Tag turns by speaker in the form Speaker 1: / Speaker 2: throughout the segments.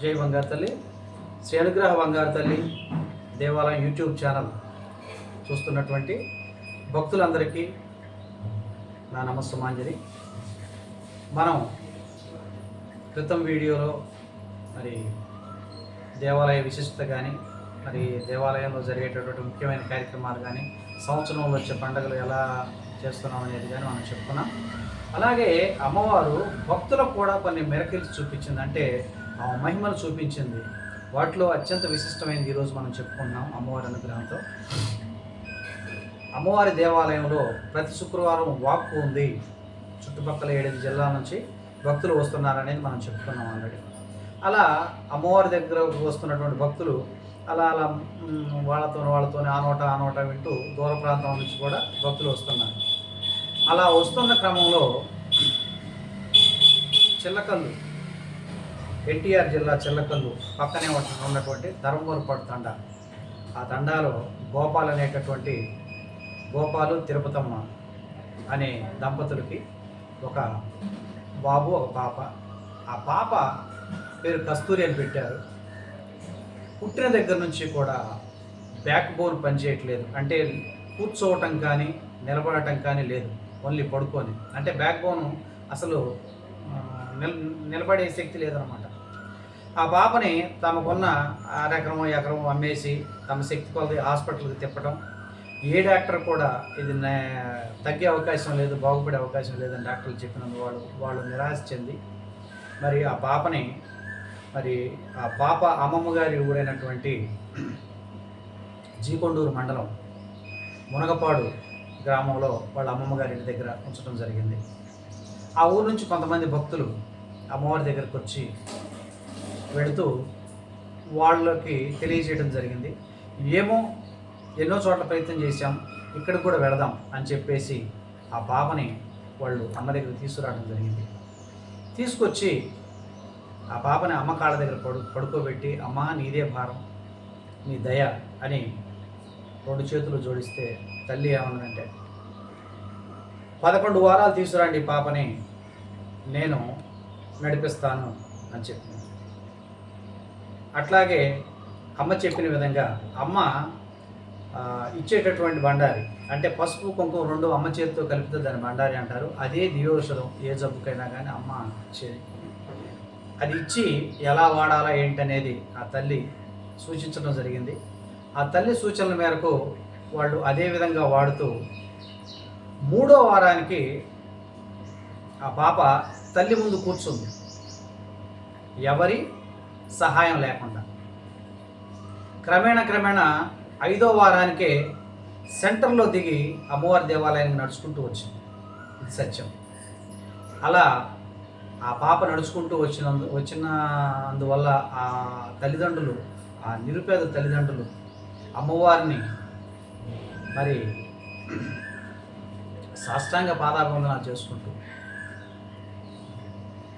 Speaker 1: జై బంగారు తల్లి. శ్రీ అనుగ్రహ బంగారు తల్లి దేవాలయం యూట్యూబ్ ఛానల్ చూస్తున్నటువంటి భక్తులందరికీ నా నమస్సమాంజలి. మనం క్రితం వీడియోలో మరి దేవాలయ విశిష్టత కానీ మరి దేవాలయంలో జరిగేటటువంటి ముఖ్యమైన కార్యక్రమాలు కానీ సంవత్సరంలో వచ్చే పండుగలు ఎలా చేస్తున్నాం అనేది కానీ మనం చెప్పుకున్నాం. అలాగే అమ్మవారు భక్తులకు కూడా కొన్ని మెరకిల్స్ చూపించింది అంటే మహిమలు చూపించింది. వాటిలో అత్యంత విశిష్టమైనది ఈరోజు మనం చెప్పుకుంటున్నాం అమ్మవారి అనుగ్రహంతో. అమ్మవారి దేవాలయంలో ప్రతి శుక్రవారం వాక్కు ఉంది. చుట్టుపక్కల ఏడెనిమిది జిల్లాల నుంచి భక్తులు వస్తున్నారనేది మనం చెప్పుకున్నాం ఆల్రెడీ. అలా అమ్మవారి దగ్గర వస్తున్నటువంటి భక్తులు అలా అలా వాళ్ళతో వాళ్ళతో ఆ నోట ఆ నోట వింటూ దూర ప్రాంతం నుంచి కూడా భక్తులు వస్తున్నారు. అలా వస్తున్న క్రమంలో చిల్లకల్లు ఎన్టీఆర్ జిల్లా చిల్లకల్లు పక్కనే ఉన్నటువంటి ధర్మవరపాడు తండా. ఆ తండాలో గోపాల్ అనేటటువంటి గోపాలు తిరుపతమ్మ అనే దంపతులకి ఒక బాబు ఒక పాప. ఆ పాప పేరు కస్తూరి అని పెట్టారు. పుట్టిన దగ్గర నుంచి కూడా బ్యాక్ బోన్ పనిచేయట్లేదు. అంటే కూర్చోవటం కానీ నిలబడటం కానీ లేదు. ఓన్లీ పడుకొని. అంటే బ్యాక్ బోన్ అసలు నిల నిలబడే శక్తి లేదనమాట. ఆ పాపని తమకున్న అరెకరం ఎకరం అమ్మేసి తమ శక్తి కొలది హాస్పిటల్కి తిప్పడం ఏ డాక్టర్ కూడా ఇది నే- తగ్గే అవకాశం లేదు బాగుపడే అవకాశం లేదని డాక్టర్లు చెప్పినందుకు వాళ్ళు వాళ్ళు నిరాశ చెంది. మరి ఆ పాపని మరి ఆ పాప అమ్మమ్మ గారి ఊరైనటువంటి జీకొండూరు మండలం మునగపాడు గ్రామంలో వాళ్ళ అమ్మమ్మ గారి ఇంటి దగ్గర ఉంచడం జరిగింది. ఆ ఊరు నుంచి కొంతమంది భక్తులు అమ్మవారి దగ్గరకు వచ్చి వెళుతూ వాళ్ళకి తెలియజేయడం జరిగింది. ఏమో ఎన్నో చోట్ల ప్రయత్నం చేశాం ఇక్కడికి కూడా వెళదాం అని చెప్పేసి ఆ పాపని వాళ్ళు అమ్మ దగ్గర తీసుకురావడం జరిగింది. తీసుకొచ్చి ఆ పాపని అమ్మ కాళ్ళ దగ్గర పడు పడుకోబెట్టి అమ్మ నీదే భారం నీ దయ అని రెండు చేతులు జోడిస్తే తల్లి ఏమన్నదంటే పదకొండు వారాలు తీసుకురండి పాపని నేను నడిపిస్తాను అని చెప్పింది అట్లాగే అమ్మ చెప్పిన విధంగా అమ్మ ఇచ్చేటటువంటి బండారి అంటే పసుపు కుంకుమ రెండు అమ్మ చేతితో కలిపితే దాన్ని బండారి అంటారు. అదే దియోషధం ఏ జబ్బుకైనా కానీ అమ్మ ఇచ్చేది. అది ఇచ్చి ఎలా వాడాలా ఏంటనేది ఆ తల్లి సూచించడం జరిగింది. ఆ తల్లి సూచనల మేరకు వాళ్ళు అదే విధంగా వాడుతూ మూడో వారానికి ఆ పాప తల్లి ముందు కూర్చుంది. ఎవరి? సహాయం లేకుండా. క్రమేణ క్రమేణా ఐదో వారానికే సెంటర్లో దిగి అమ్మవారి దేవాలయానికి నడుచుకుంటూ వచ్చింది. ఇది సత్యం. అలా ఆ పాప నడుచుకుంటూ వచ్చిన వచ్చిన అందువల్ల ఆ తల్లిదండ్రులు ఆ నిరుపేద తల్లిదండ్రులు అమ్మవారిని మరి సాష్టాంగ పాదాభివందనాలు చేసుకుంటూ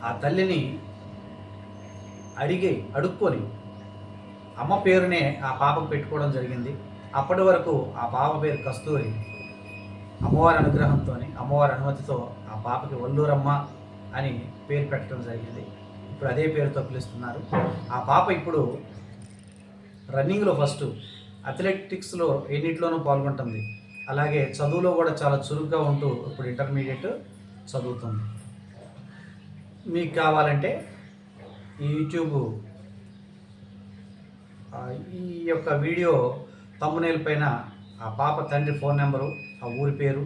Speaker 1: ఆ తల్లిని అడిగి అడుక్కొని అమ్మ పేరునే ఆ పాపకు పెట్టుకోవడం జరిగింది. అప్పటి వరకు ఆ పాప పేరు కస్తూరి. అమ్మవారి అనుగ్రహంతో అమ్మవారి అనుమతితో ఆ పాపకి వల్లూరమ్మ అని పేరు పెట్టడం జరిగింది. ఇప్పుడు అదే పేరుతో పిలుస్తున్నారు. ఆ పాప ఇప్పుడు రన్నింగ్లో ఫస్ట్ అథ్లెటిక్స్లో ఎన్నిట్లోనూ పాల్గొంటుంది. అలాగే చదువులో కూడా చాలా చురుగ్గా ఉంటూ ఇప్పుడు ఇంటర్మీడియట్ చదువుతుంది. మీకు కావాలంటే ఈ యూట్యూబ్ ఈ యొక్క వీడియో తమ్మునేల పైన ఆ పాప తండ్రి ఫోన్ నెంబరు ఆ ఊరి పేరు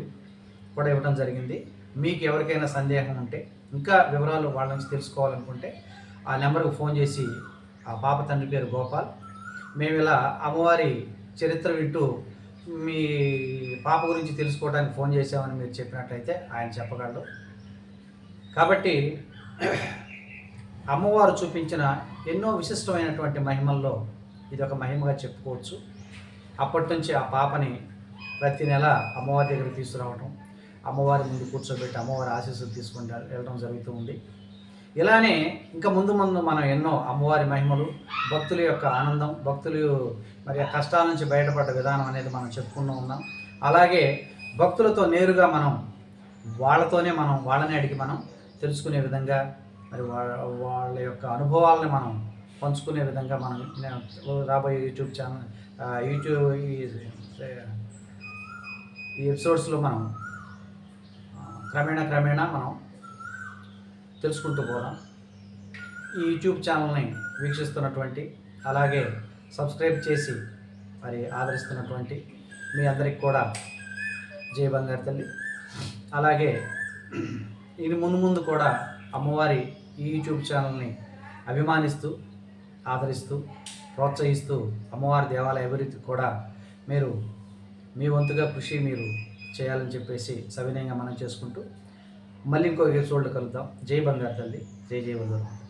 Speaker 1: కూడా ఇవ్వడం జరిగింది. మీకు ఎవరికైనా సందేహం ఉంటే ఇంకా వివరాలు వాళ్ళ నుంచి తెలుసుకోవాలనుకుంటే ఆ నెంబర్కు ఫోన్ చేసి ఆ పాప తండ్రి పేరు గోపాల్. మేము ఇలా అమ్మవారి చరిత్ర వింటూ మీ పాప గురించి తెలుసుకోవడానికి ఫోన్ చేసామని మీరు చెప్పినట్లయితే ఆయన చెప్పగలరు. కాబట్టి అమ్మవారు చూపించిన ఎన్నో విశిష్టమైనటువంటి మహిమల్లో ఇది ఒక మహిమగా చెప్పుకోవచ్చు. అప్పటి నుంచి ఆ పాపని ప్రతి నెల అమ్మవారి దగ్గర తీసుకురావడం అమ్మవారి ముందు కూర్చోబెట్టి అమ్మవారి ఆశీస్సులు తీసుకుంటా వెళ్ళడం జరుగుతూ ఉంది. ఇలానే ఇంకా ముందు ముందు మనం ఎన్నో అమ్మవారి మహిమలు భక్తుల యొక్క ఆనందం భక్తులు మరి ఆ కష్టాల నుంచి బయటపడ్డ విధానం అనేది మనం చెప్పుకుంటూ ఉన్నాం. అలాగే భక్తులతో నేరుగా మనం వాళ్ళతోనే మనం వాళ్ళని అడిగి మనం తెలుసుకునే విధంగా మరి వాళ్ళ వాళ్ళ యొక్క అనుభవాలని మనం పంచుకునే విధంగా మనం రాబోయే యూట్యూబ్ ఛానల్ యూట్యూబ్ ఈ ఎపిసోడ్స్లో మనం క్రమేణా క్రమేణా మనం తెలుసుకుంటూ పోదాం. ఈ యూట్యూబ్ ఛానల్ని వీక్షిస్తున్నటువంటి అలాగే సబ్స్క్రైబ్ చేసి మరి ఆదరిస్తున్నటువంటి మీ అందరికి కూడా జై బంగారు తల్లి. అలాగే ఇది ముందు ముందు కూడా అమ్మవారి ఈ యూట్యూబ్ ఛానల్ని అభిమానిస్తూ ఆదరిస్తూ ప్రోత్సహిస్తూ అమ్మవారి దేవాలయ అభివృద్ధికి కూడా మీరు మీ వంతుగా కృషి మీరు చేయాలని చెప్పేసి సవినయంగా మనం చేసుకుంటూ మళ్ళీ ఇంకో ఎపిసోడ్లో కలుద్దాం. జై బంగారు తల్లి. జై జై బంగారు